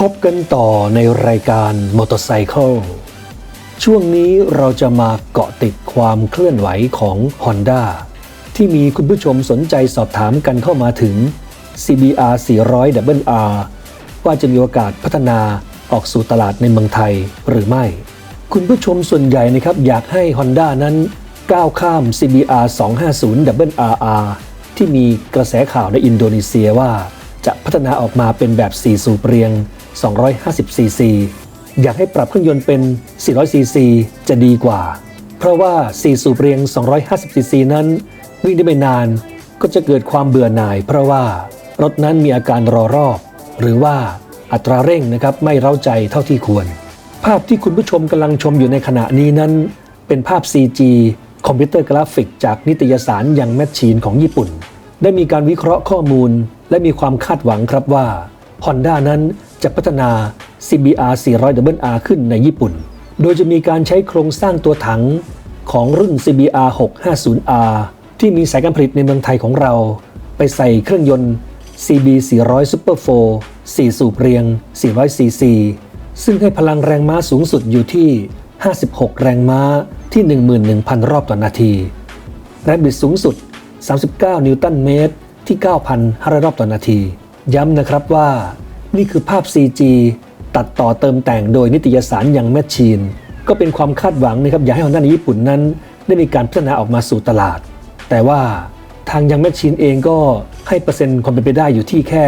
พบกันต่อในรายการมอเตอร์ไซค์ช่วงนี้เราจะมาเกาะติดความเคลื่อนไหวของ Honda ที่มีคุณผู้ชมสนใจสอบถามกันเข้ามาถึง CBR 400 WR ว่าจะมีโอกาสพัฒนาออกสู่ตลาดในเมืองไทยหรือไม่ คุณผู้ชมส่วนใหญ่นะครับอยากให้ Honda นั้นก้าวข้าม CBR 250 WRR ที่มีกระแสข่าวในอินโดนีเซียว่า จะพัฒนาออกมาเป็นแบบ 4 สูบเรียง 250 ซีซี อยากให้ปรับเครื่องยนต์เป็น 400 ซีซีจะดีกว่า เพราะว่า 4 สูบเรียง 250 ซีซีนั้น วิ่งได้ไม่นานก็จะเกิดความเบื่อหน่าย เพราะว่ารถนั้นมีอาการรอรอบ หรือว่าอัตราเร่งนะครับไม่เร้าใจเท่าที่ควร ภาพที่คุณผู้ชมกำลังชมอยู่ในขณะนี้นั้น เป็นภาพ CG คอมพิวเตอร์กราฟิกจากนิตยสารยังแมชชีนของญี่ปุ่น ได้มีการวิเคราะห์ข้อมูล และมีความคาดหวังครับว่า Honda นั้นจะพัฒนา CBR 400 WR ขึ้นในญี่ปุ่น โดยจะมีการใช้โครงสร้างตัวถังของรุ่น CBR 650R ที่มีสายการผลิตในเมืองไทยของเรา ไปใส่เครื่องยนต์ CB 400 Super 4 4 สูบเรียง 400 cc ซึ่งให้พลังแรงม้าสูงสุดอยู่ที่ 56 แรงม้าที่ 11,000 รอบต่อนาที แรงบิดสูงสุด 39 นิวตันเมตร ที่ 9,500 รอบต่อนาที ย้ำนะครับว่า นี่คือภาพ CG ตัดต่อเติมแต่งโดยนิตยสารอย่างแมชชีน ก็เป็นความคาดหวังนะครับอยากให้ฮอนด้าในญี่ปุ่นนั้น ได้มีการพัฒนาออกมาสู่ตลาด แต่ว่าทางยังแมชชีนเองก็ให้เปอร์เซ็นต์ความเป็นไปได้อยู่ที่แค่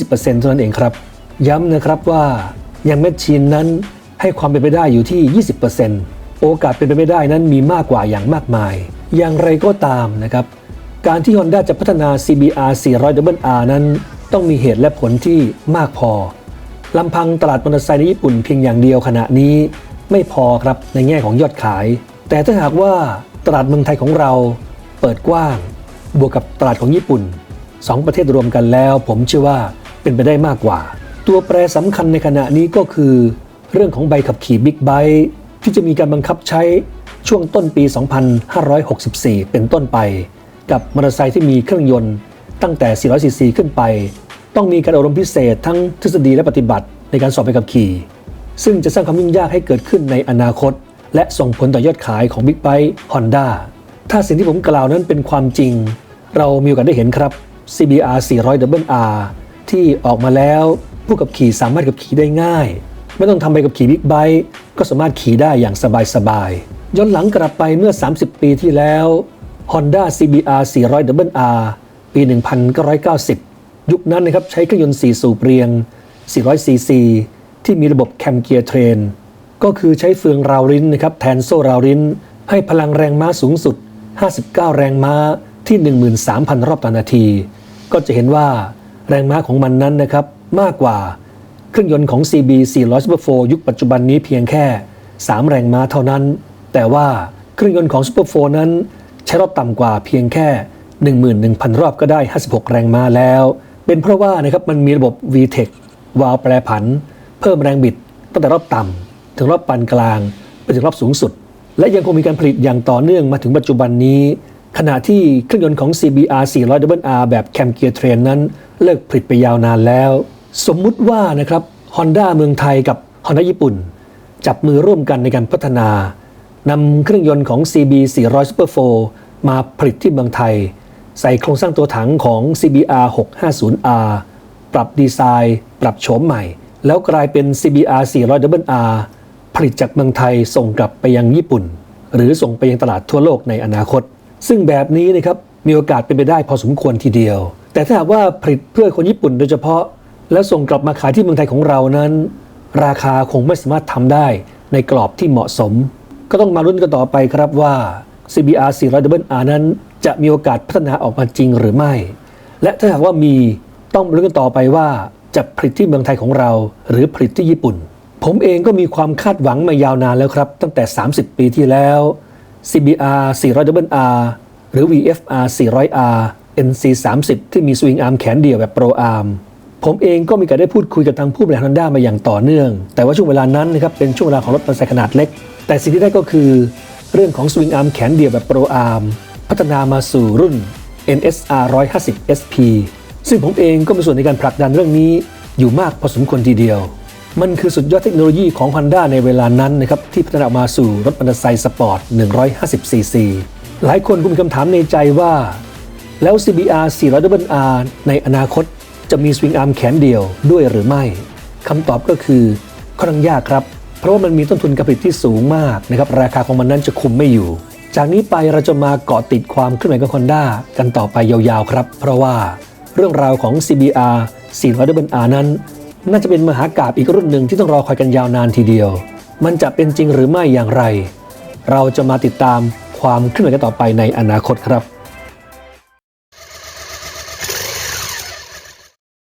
20%เท่านั้นเองครับ ย้ำนะครับว่ายังแมชชีนนั้นให้ความเป็นไปได้อยู่ที่ 20%โอกาสเป็นไปไม่ได้นั้นมีมากกว่าอย่างมากมาย อย่างไรก็ตามนะครับ การที่ Honda จะพัฒนา CBR 400 WR นั้น ต้องมีเหตุและผลที่มากพอลำพังตลาดมอเตอร์ไซค์ในญี่ปุ่นเพียงอย่างเดียวขณะนี้ไม่พอครับในแง่ของยอดขาย แต่ถ้าหากว่าตลาดเมืองไทยของเราเปิดกว้าง บวกกับตลาดของญี่ปุ่น 2 ประเทศรวมกันแล้ว ผมเชื่อว่าเป็นไปได้มากกว่า ตัวแปรสำคัญในขณะนี้ก็คือ เรื่องของใบขับขี่บิ๊กไบค์ที่จะมีการบังคับใช้ช่วงต้นปี 2564 เป็นต้นไป กับมอเตอร์ไซค์ที่มีเครื่องยนต์ตั้งแต่ 400 ซีซีขึ้นไป ต้องมีการอบรมพิเศษทั้งทฤษฎีและปฏิบัติในการสอบใบขับขี่ ซึ่งจะสร้างความยุ่งยากให้เกิดขึ้นในอนาคต และส่งผลต่อยอดขายของ Big b i ์ Honda ถ้าสิ่งที่ผมกล่าวนั้นเป็นความจริง เรามีโอกาสได้เห็นครับ CBR 400 WR ที่ออกมาแล้วผู้ขับขี่สามารถขับขี่ได้ง่าย ไม่ต้องทำใบขับขี่บิ๊กไบค์ก็สามารถขี่ได้อย่างสบายๆย้อนหลังกลับไปเมื่อ 30 ปีที่แล้ว Honda CBR 400 WR ปี 1990 ยุคนั้นนะครับใช้เครื่องยนต์4สูบเรียง 400 cc ที่มีระบบแคมเกียร์เทรน ก็คือใช้เฟืองราวริ้นนะครับแทนโซ่ราวริ้น ให้พลังแรงม้าสูงสุด 59 แรงม้าที่ 13,000 รอบต่อนาที ก็จะเห็นว่าแรงม้าของมันนั้นนะครับมากกว่าเครื่องยนต์ของ CB 400 Super 4ยุคปัจจุบันนี้เพียงแค่ 3 แรงม้าเท่านั้น แต่ว่าเครื่องยนต์ของ Super 4นั้น ใช้รอบต่ำกว่าเพียงแค่ 11,000 รอบก็ได้ 56 แรงม้าแล้ว เป็นเพราะว่านะครับมันมีระบบ VTEC วาล์วแปรผัน เพิ่มแรงบิดตั้งแต่รอบต่ำถึงรอบปานกลางไปถึงรอบสูงสุด และยังคงมีการผลิตอย่างต่อเนื่องมาถึงปัจจุบันนี้ ขณะที่เครื่องยนต์ของ CBR 400 WR แบบแคมเกียร์เทรนนั้น เลิกผลิตไปยาวนานแล้ว สมมุติว่านะครับ Honda เมืองไทยกับ Honda ญี่ปุ่น จับมือร่วมกันในการพัฒนา นำเครื่องยนต์ของ CB 400 Super 4มาผลิตที่เมืองไทย ใส่โครงสร้างตัวถังของ CBR 650R ปรับดีไซน์ ปรับโฉมใหม่ แล้วกลายเป็น CBR 400 WR ผลิตจากเมืองไทยส่งกลับไปยังญี่ปุ่น หรือส่งไปยังตลาดทั่วโลกในอนาคต ซึ่งแบบนี้นะครับมีโอกาสเป็นไปได้พอสมควรทีเดียว แต่ถ้าหากว่าผลิตเพื่อคนญี่ปุ่นโดยเฉพาะ แล้วส่งกลับมาขายที่เมืองไทยของเรานั้น ราคาคงไม่สามารถทำได้ในกรอบที่เหมาะสม ก็ต้องมาลุ้นกันต่อไปครับว่า CBR 400 r นั้น จะมีโอกาสพัฒนาออกมาจริงหรือไม่ และถ้าหากว่ามีต้องมาลุ้นกันต่อไปว่า จะผลิตที่เมืองไทยของเรา หรือผลิตที่ญี่ปุ่น ผมเองก็มีความคาดหวังมายาวนานแล้วครับ ตั้งแต่ 30 ปีที่แล้ว CBR 400 r หรือ VFR 400R NC 30ที่มีสวิงอาร์มแขนเดียวแบบโปรอาร์มผมเองก็มีการได้พูดคุยกับทางผู้บริหารฮอนด้ามาอย่างต่อเนื่อง แต่ว่าช่วงเวลานั้นนะครับเป็นช่วงเวลาของรถมอเตอร์ไซค์ขนาดเล็ก แต่สิ่งที่ได้ก็คือเรื่องของสวิงอาร์มแขนเดียวแบบโปรอาร์มพัฒนามาสู่รุ่น NSR 150 SP ซึ่งผมเองก็มีส่วนในการผลักดันเรื่องนี้อยู่มากพอสมควรทีเดียว มันคือสุดยอดเทคโนโลยีของ Honda ในเวลานั้นนะครับที่พัฒนามาสู่รถมอเตอร์ไซค์สปอร์ต 150 ซีซี หลายคนคงมีคำถามในใจว่า แล้ว CBR 400 R ในอนาคตจะมีสวิงอาร์มแขนเดียวด้วยหรือไม่คำตอบก็คือค่อนข้างยากครับ เพราะว่ามันมีต้นทุนการผลิตที่สูงมากนะครับราคาของมันนั้นจะคุมไม่อยู่ จากนี้ไปเราจะมาเกาะติดความเคลื่อนไหวของ Honda กันต่อไปยาวๆครับ เพราะว่าเรื่องราวของ CBR 400 R นั้น น่าจะเป็นมหากาบอีกรุ่นหนึ่งที่ต้องรอคอยกันยาวนานทีเดียว มันจะเป็นจริงหรือไม่อย่างไร เราจะมาติดตามความเคลื่อนไหวกันต่อไปในอนาคตครับ